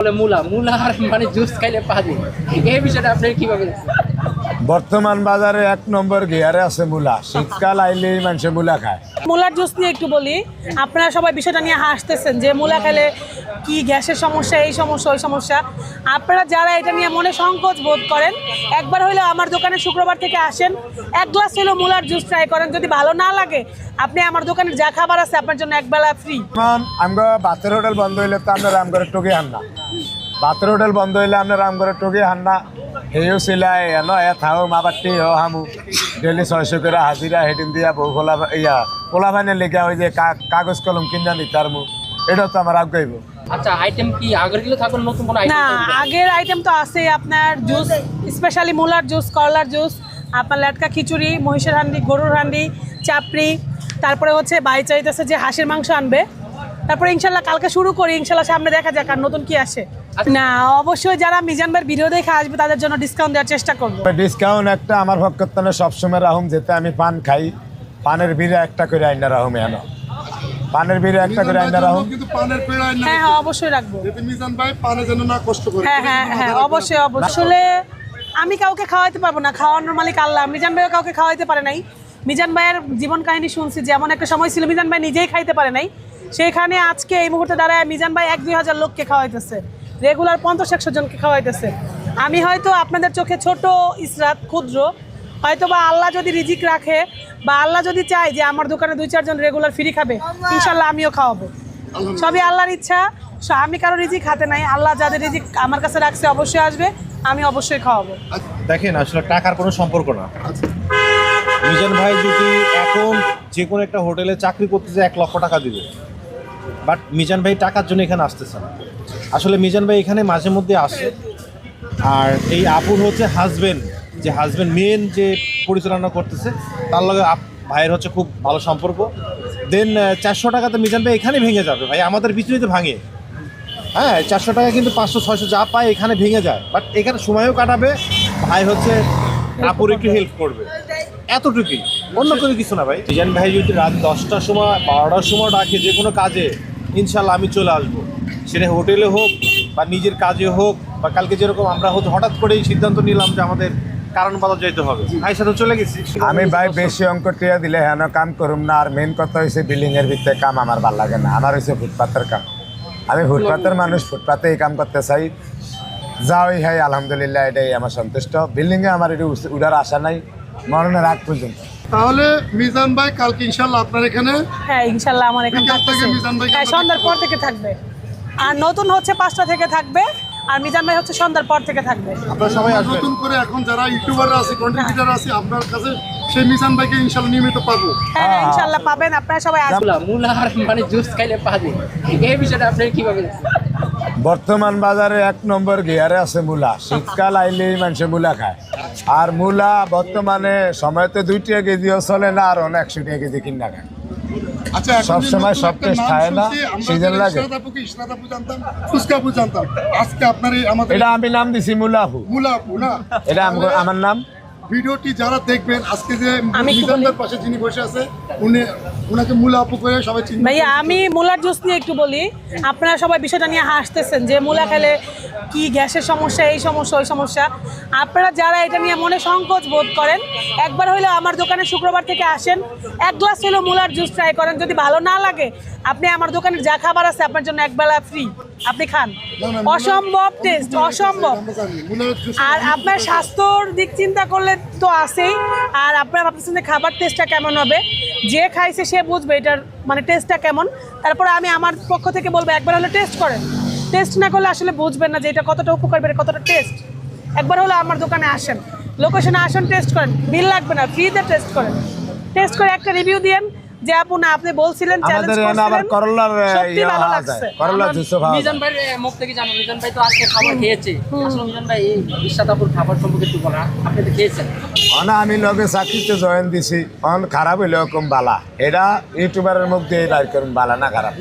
বলে মুলা মুলা আর মানে জুস খাইলে পাবে এই বিষয়টা আপনি কীভাবে? বর্তমান বাজারে এক নম্বর গিয়ারে আছে মূলা। শীতকাল আইলেই মানুষে মূলা খায়। মূলার জুস নিয়ে একটু বলি আপনারা সবাই বিষয়টা নিয়ে হাসতেছেন যে মূলা খেলে কি গ্যাসের সমস্যা এই সমস্যা ওই সমস্যা। আপনারা যারা এটা নিয়ে মনে সংকোচ বোধ করেন একবার হলেও আমার দোকানে শুক্রবার থেকে আসেন এক গ্লাস হলেও মূলার জুস ট্রাই করেন। যদি ভালো না লাগে আপনি আমার দোকানের যা খাবার আছে আপনার জন্য একবেলা ফ্রি আমগো বাতের হোটেল বন্ধ হইলে তো আপনার আমগরে টুকি হান না বাতের হোটেল বন্ধ হইলে আপনার আমগরে টুকি হান না হেও সিলাই এন এ থাও মা বাটি হ হামু। ডেলি ছয়শো করে হাজিরা হেডিন দিয়া বউ খোলা ইয়া কোলা ভাইনে লেগে ওই যে কাগজ কলম কিনা নিতার মু এটা তো আমার আগাইব আচ্ছা আইটেম কি? আগের কিলো থাকবে নতুন কোনো না আগের আইটেম তো আছে আপনার জুস স্পেশালি মূলার জুস করলার জুস আপনার লাটকা খিচুড়ি মহিষের হান্ডি গরুর হান্ডি চাপড়ি তারপরে হচ্ছে বাই চাইতেছে যে হাঁসের মাংস আনবে। তারপরে ইনশাল্লাহ কালকে শুরু করি ইনশাল্লাহ সামনে দেখা যাক আর নতুন কি আসে। না অবশ্যই যারা মিজান ভাইয়ের ভিডিও দেখে আসবে তাদের জন্য ডিসকাউন্ট দেওয়ার চেষ্টা করব। ডিসকাউন্ট একটা আমার ভক্তনে সবসময় রাহুম যেতে আমি পান খাই। পানের বিড়ে একটা করে আইনা রাহুম এন পানের বিড়ে একটা করে আইনা রাহুম। কিন্তু পানের হ্যাঁ হ্যাঁ অবশ্যই রাখব। মিজান ভাই পানে যেন না কষ্ট করে হ্যাঁ হ্যাঁ হ্যাঁ অবশ্যই অবশ্যই। আসলে আমি কাউকে খাওয়াইতে পারব না খাওয়ানোর মালিক আল্লাহ। মিজান ভাইও কাউকে খাওয়াইতে পারে নাই। মিজান ভাইয়ের জীবন কাহিনী শুনছি যে এমন একটা সময় ছিল মিজান ভাই নিজেই খাইতে পারে নাই। সেইখানে আজকে এই মুহূর্তে দাঁড়ায় মিজান ভাই এক দুই হাজার লোককে খাওয়াইতেছে। রেগুলার পঞ্চাশ একশো জনকে খাওয়াইতেছে। আমি হয়তো আপনাদের চোখে ছোট ইসরাত ক্ষুদ্র। হয়তো বা আল্লাহ যদি রিজিক রাখে বা আল্লাহ যদি চায় যে আমার দোকানে দুই চারজন রেগুলার ফ্রি খাবে ইনশাল্লাহ আমিও খাওয়াবো। সবই আল্লাহর ইচ্ছা। আমি কারও রিজিক হাতে নাই। আল্লাহ যাদের রিজিক আমার কাছে রাখছে অবশ্যই আসবে। আমি অবশ্যই খাওয়াবো। দেখেন আসলে টাকার কোনো সম্পর্ক না। মিজান ভাই যদি এখন যে কোনো একটা হোটেলে চাকরি করতে যায় এক লক্ষ টাকা দিবে। বাট মিজান ভাই টাকার জন্য এখানে আসতেছে না। আসলে মিজান ভাই এখানে মাঝে মধ্যে আসে। আর এই আপুর হচ্ছে হাজবেন্ড যে হাজবেন্ড মেন যে পরিচালনা করতেছে, তার লগে ভাইয়ের হচ্ছে খুব ভালো সম্পর্ক। দেন চারশো টাকাতে মিজান ভাই এখানে ভেঙে যাবে ভাই, আমাদের বিচুরিতে ভাঙে। হ্যাঁ চারশো টাকা কিন্তু পাঁচশো, ছয়শো যা পায় এখানে ভেঙে যায়। বাট এখানে সময়ও কাটাবে, ভাই হচ্ছে আপুর একটু হেল্প করবে। এতটুকুই। অন্য কোনো কিছু না ভাই। রিজান ভাই যদি রাত দশটার সময় বারোটার সময় ডাকে যে কোনো কাজে ইনশাল্লাহ আমি চলে আসব। সেটা হোটেলে হোক বা নিজের কাজে হোক বা কালকে যেরকম আমরা হঠাৎ করেই সিদ্ধান্ত নিলাম যে আমাদের কারণ বাজার যেতে হবে। ভাই সাথে চলে গেছি। আমি ভাই বেশি অঙ্ক টিয়া দিলে হেন কাম করুম না আর মেন কথা হয়েছে বিল্ডিং এর ভিতরে কাম আমার ভালো লাগে না। আমার হয়েছে ফুটপাতের কাম। আমি ফুটপাতের মানুষ ফুটপাতে এই কাম করতে চাই। যাওই হাই আলহামদুলিল্লাহ এটাই আমার সন্তুষ্ট। বিল্ডিংয়ে আমার এটি উড়ার আশা নাই। মরণের আগ পর্যন্ত। তাহলে মিজান ভাই কালকে ইনশাল্লাহ আপনার এখানে? হ্যাঁ ইনশাল্লাহ আমার এখানে থাকতেছে হ্যাঁ সন্ধ্যার পর থেকে থাকবে। আর নতুন হচ্ছে পাঁচটা থেকে থাকবে। আর মিজান ভাই হচ্ছে সন্ধ্যার পর থেকে থাকবে। আপনারা সবাই আসবেন। নতুন করে এখন যারা ইউটিউবাররা আছে কন্টেন্ট আছে আপনার কাছে সেই মিজান ভাইকে ইনশাল্লাহ নিয়মিত পাবো। হ্যাঁ হ্যাঁ ইনশাল্লাহ পাবেন। আপনারা সবাই আসবেন। মূলা মূলা আর মানে জুস খাইলে পাবে। এই বিষয়টা আপনি কীভাবে? বর্তমান বাজারে এক নম্বর গিয়ারে আছে মুলা। শীতকাল আইলেই মানুষে মূলা খায়। আর মূলা বর্তমানে সময়তে দুই টাকা কেজিও চলে না আর অনেক একশো টাকা কেজি কিনা খায় আচ্ছা এখন সব সময় নাম খায় না, যারা লাগে। এটা আমি নাম দিছি মুলাহু এটা আমার নাম? ভিডিওটি যারা দেখবেন আজকে যে আমি একটু মিজান বলি। পাশে যিনি বসে আছে উনি ওনাকে মুলা আপু করে সবাই ভাইয়া আমি মূলার জুস নিয়ে একটু বলি। আপনারা সবাই বিষয়টা নিয়ে হাসতেছেন যে মূলা খেলে কি গ্যাসের সমস্যা এই সমস্যা ওই সমস্যা। আপনারা যারা এটা নিয়ে মনে সংকোচ বোধ করেন একবার হলেও আমার দোকানে শুক্রবার থেকে আসেন এক গ্লাস হলেও মূলার জুস ট্রাই করেন। যদি ভালো না লাগে আপনি আমার দোকানে যা খাবার আছে আপনার জন্য একবেলা ফ্রি আপনি খান। অসম্ভব টেস্ট অসম্ভব। আর আপনার স্বাস্থ্যর দিক চিন্তা করলে তো আছেই। আর আপনার ভাবতেছেন যে খাবার টেস্টটা কেমন হবে? যে খাইছে সে বুঝবে এটার মানে টেস্টটা কেমন। তারপরে আমি আমার পক্ষ থেকে বলব একবার হলে টেস্ট করেন। টেস্ট না করলে আসলে বুঝবেন না যে এটা কতটা উপকার বেড়ে কতটা টেস্ট একবার হলো আমার দোকানে আসেন। লোকেশনে আসেন টেস্ট করেন। বিল লাগবে না ফ্রিতে টেস্ট করেন। টেস্ট করে একটা রিভিউ দিয়েন যে আপু না আপনি বলছিলেন চ্যালেঞ্জ আমাদের আবার করলার সত্যি ভালো লাগছে। মিজান যায়। ভাইয়ের মুখ থেকে জানো মিজান ভাই তো আজকে খাবার খেয়েছে। আসলে মিজান ভাই এই খাবার সম্পর্কে একটু বলা আপনি তো খেয়েছেন। অনা আমি লগে চাকরিতে জয়েন দিছি অন খারাপ হইলেও কম বালা। এটা ইউটিউবারের মুখ দিয়ে বাইর করুন বালা না খারাপ।